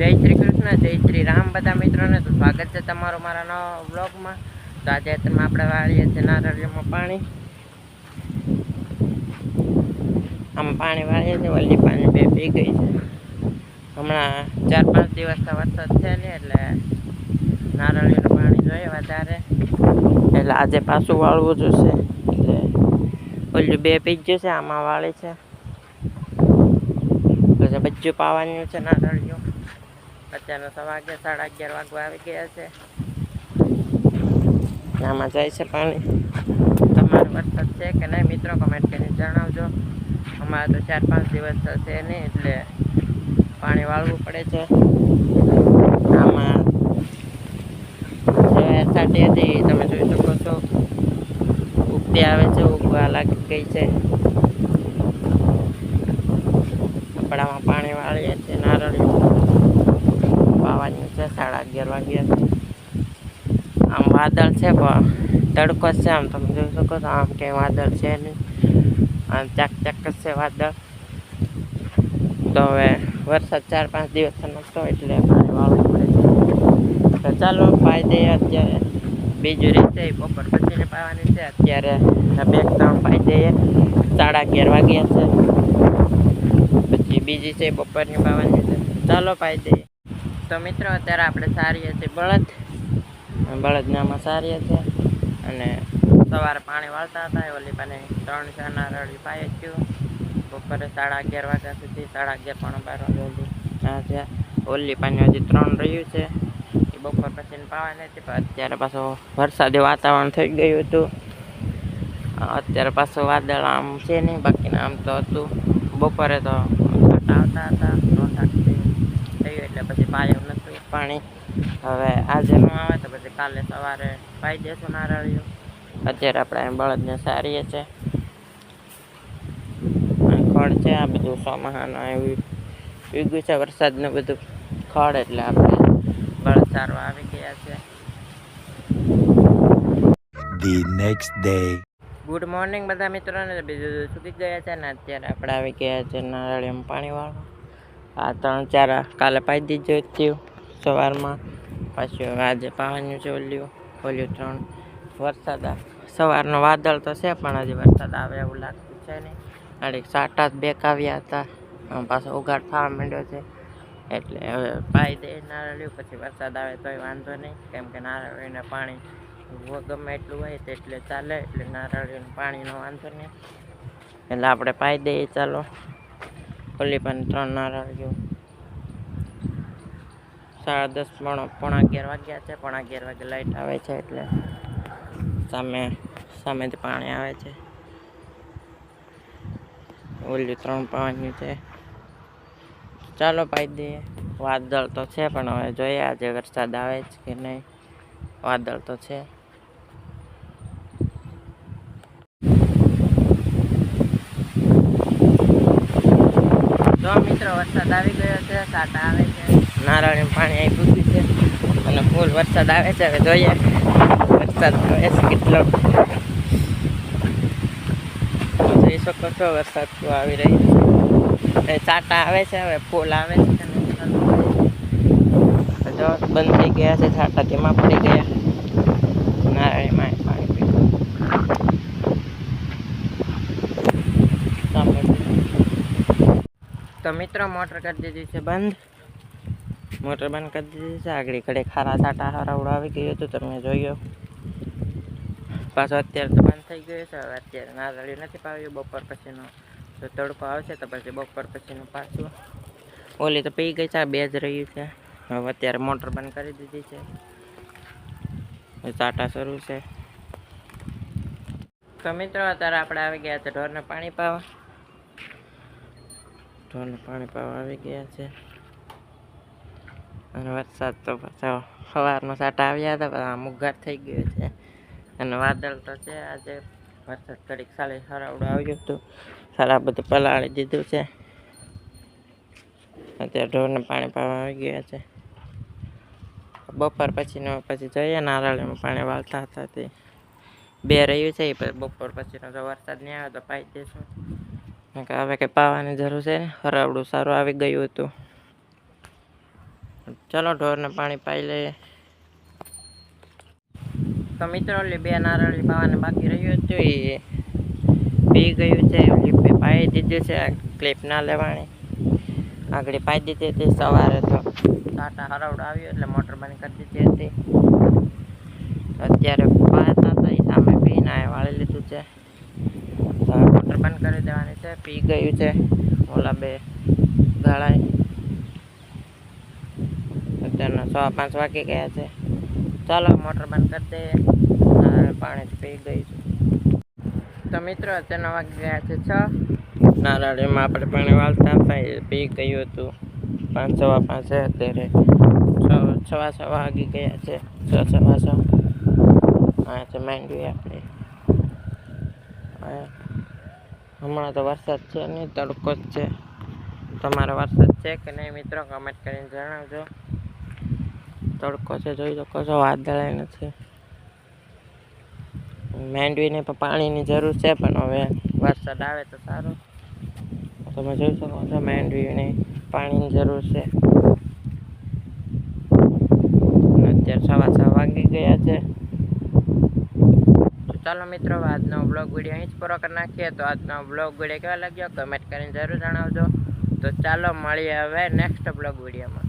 જય શ્રી કૃષ્ણ, જય શ્રી રામ બધા મિત્રોને. તો સ્વાગત છે તમારું મારા નવા બ્લોગમાં તો આજે તમે આપણે વાળીએ છીએ નારળીઓમાં પાણી. આમ પાણી વાળીએ છીએ વલ્લી પાણી બે પી ગઈ છે. હમણાં ચાર પાંચ દિવસથી વરસાદ છે એટલે નારળીઓનું પાણી જોઈએ વધારે. એટલે આજે પાછું વાળવું જોશે એટલે ઓલું બે પી ગયું છે, આમાં વાળી છે. પછી બચ્ચું પાવાનું છે નારળીઓ અત્યારનો સવા અગિયાર સાડા અગિયાર વાગવા આવી ગયા છે. આમાં જાય છે પાણી. તમારો વરસાદ છે કે નહીં મિત્રો કમેન્ટ કરીને જણાવજો. અમારે તો ચાર પાંચ દિવસ થશે નહીં એટલે પાણી વાળવું પડે છે. આમાં સાટી હતી તમે જોઈ શકો છો. ઉગતી આવે છે ઉગવા લાગી ગઈ છે. કપડામાં પાણી વાળીએ છીએ નારળી વાવાની છે સાડા અગિયાર વાગ્યા છે. આમ વાદળ છે, પણ તડકો જ છે આમ. તમે જોઈ શકો છો, આમ કંઈ વાદળ છે નહીં. આમ ચાક ચાક જ છે વાદળ. તો હવે વરસાદ ચાર પાંચ દિવસ નહોતો એટલે પાણી વાળવું પડે છે. તો ચાલો પાઈ દઈએ અત્યારે બીજું રીતે બપોર પછીને પાવાની છે. અત્યારે બે ત્રણ પાઈ દઈએ સાડા અગિયાર વાગ્યા છે. પછી બીજી છે બપોરની પાવાની છે. ચાલો પાઈ દઈએ તો મિત્રો, અત્યારે આપણે સારીએ છીએ બળદ. બળદનામાં સારીએ છીએ અને સવારે પાણી વાળતા હતા. એ ઓલી પાને ત્રણ ચારના પાય જ ગયું. બપોરે સાડા અગિયાર વાગ્યા સુધી, સાડા અગિયાર પોણા બાર વાગ્યા સુધી છે ઓલી પાણી હજી ત્રણ રહ્યું છે. એ બપોર પછી પાવાની નથી, પણ અત્યારે પાછું વરસાદી વાતાવરણ થઈ ગયું હતું. અત્યારે પાછું વાદળ આમ છે નહીં, બાકીના આમ તો હતું. બપોરે તો આવતા હતા નો થાકતી થયું એટલે પછી પાયું નથી પાણી. હવે આજે ન આવે તો પછી કાલે સવારે પાઈ દેશું નારળિયું અત્યારે આપણે બળદને સારીએ છે. ખડ છે આ બધું સોમાહાનું એવું ઉગ્યું છે વરસાદનું બધું. ખડ એટલે આપણે બળદ સારવા આવી ગયા છે. The next day. Good morning બધા મિત્રોને. બીજું સુકી ગયા છે ને અત્યારે આપણે આવી ગયા છે નારળીમાં પાણી વાળવા. આ ત્રણ ચાર કાલે પાઈ દીધું થયું સવારમાં. પાછું આજે પાવાનું છે ઓલ્યું. ઓલ્યું ત્રણ. વરસાદ સવારનો વાદળ તો છે પણ હજી વરસાદ આવે એવું લાગતું છે નહીં. અડીક સાટા જ બેકાવ્યા હતા. પાછો ઉઘાડ થવા માંડ્યો છે. એટલે હવે પાઈ દે નારળિયું, પછી વરસાદ આવે તોય વાંધો નહીં. કેમ કે નારળીને પાણી ગમે એટલું હોય તેટલે ચાલે, એટલે નારળીનું પાણીનો વાંધો નહીં. એટલે આપણે પાઈ દઈએ, ચાલો. ઓલી પણ ત્રણ નારળીઓ સાડા દસ પણ પોણા અગિયાર વાગ્યા છે. પોણા અગિયાર વાગે લાઈટ આવે છે એટલે સામે સામેથી પાણી આવે છે. ઓલી ત્રણ પાવાની છે. ચાલો પાઈ દઈએ. વાદળ તો છે પણ હવે જોઈએ આજે વરસાદ આવે છે કે નહીં. વાદળ તો છે. જો વરસાદ આવી ગયો છે, સાટા આવે છે. નારળી પાણી આવી પૂછ્યું છે. અને ફૂલ વરસાદ આવે છે, હવે જોઈએ. વરસાદ આવે છે કેટલો. જોઈ શકો છો, વરસાદ કેવો આવી રહી છે. સાટા આવે છે, હવે ફૂલ આવે છે. જો, બંધ થઈ ગયા છે છાંટા તેમાં પડી ગયા નારળીમાં પાણી સામે. તો મિત્રો મોટર કરી દીધી છે બંધ. મોટર બંધ કરી દીધી છે. આગળ કડે ખારા સાટા હરાવડો આવી ગયો હતું તમે જોયો. પાછો અત્યારે તો બંધ થઈ ગયો છે. હવે અત્યારે નારળિયું નથી પાવ્યું બપોર પછીનો તો તડકો આવશે તો પછી બપોર પછીનું પાછું. ઓલી તો પી ગઈ છે. બે જ રહ્યું છે. હવે અત્યારે મોટર બંધ કરી દીધી છે. ચાટા શરૂ છે. તો મિત્રો અત્યારે આપણે આવી ગયા છે ઢોરને પાણી પાવા. ઢોરને પાણી પાવા આવી ગયા છે. અને વરસાદ તો પાછો સવારનો સાટા આવ્યા હતા, પણ મુગાર થઈ ગયો છે. અને વાદળ તો છે આજે. વરસાદ થોડીક સારી હરાવડો આવ્યું હતું. સારા બધું પલાળી દીધું છે. અત્યારે ઢોરને પાણી પાવા આવી ગયા છે. બપોર પછીનો પછી જોઈએ નારાળીમાં પાણી વાળતા હતા તે. બે રહ્યું છે, એ બપોર પછીનો જો વરસાદ નહીં આવે તો પાઈ કારણ કે હવે કે પાવાની જરૂર છે ને? હરાવડું સારું આવી ગયું હતું. ચલો, ઢોરને પાણી પાઈ લઈએ. તો મિત્રો બે નારળી પાવાને બાકી રહ્યું હતું. એ પી ગયું છે. ઓલી પાઈ દીધી છે. ક્લિપ ના લેવાની. આગળ પાઈ દીધી હતી સવારે તો. ટાટા હરાવડું આવ્યું એટલે મોટર બંધ કરી દીધી હતી. અત્યારે પાતા હતા એ સામે પીને આ વાળી લીધું છે તો કરી દેવાની છે, પી ગયું છે, ઓલા બે ગાળાએ. અત્યારના સો પાંચ વાગી ગયા છે. ચાલો, મોટર બંધ કરી દઈએ. પાણી પી ગયું છે. તો મિત્રો અત્યારના વાગી ગયા છે, છ. નારાળીમાં આપણે પાણી વાળતા હતા પી ગયું હતું. પાંચ, સવા પાંચે અત્યારે. છ, સવા છ વાગી ગયા છે. છ, સવા છ હા છે માંડવી આપણે હા. હમણાં તો વરસાદ છે નહીં, તડકો જ છે. તમારો વરસાદ છે કે નહીં મિત્રો કમેન્ટ કરીને જણાવજો. તડકો છે, જોઈ શકો છો, વાદળાય નથી. માંડવીને પણ પાણીની જરૂર છે, પણ હવે વરસાદ આવે તો સારું. તમે જોઈ શકો છો, માંડવીને પાણીની જરૂર છે. અત્યારે સવા છ વાગી ગયા છે. ચાલો મિત્રો આજનો બ્લોગ વીડિયો અહીં જ પૂરો કરી નાખીએ. તો આજનો બ્લોગ વીડિયો કેવા લાગ્યો? કમેન્ટ કરીને જરૂર જણાવજો. તો ચાલો મળીએ હવે નેક્સ્ટ બ્લોગ વિડીયોમાં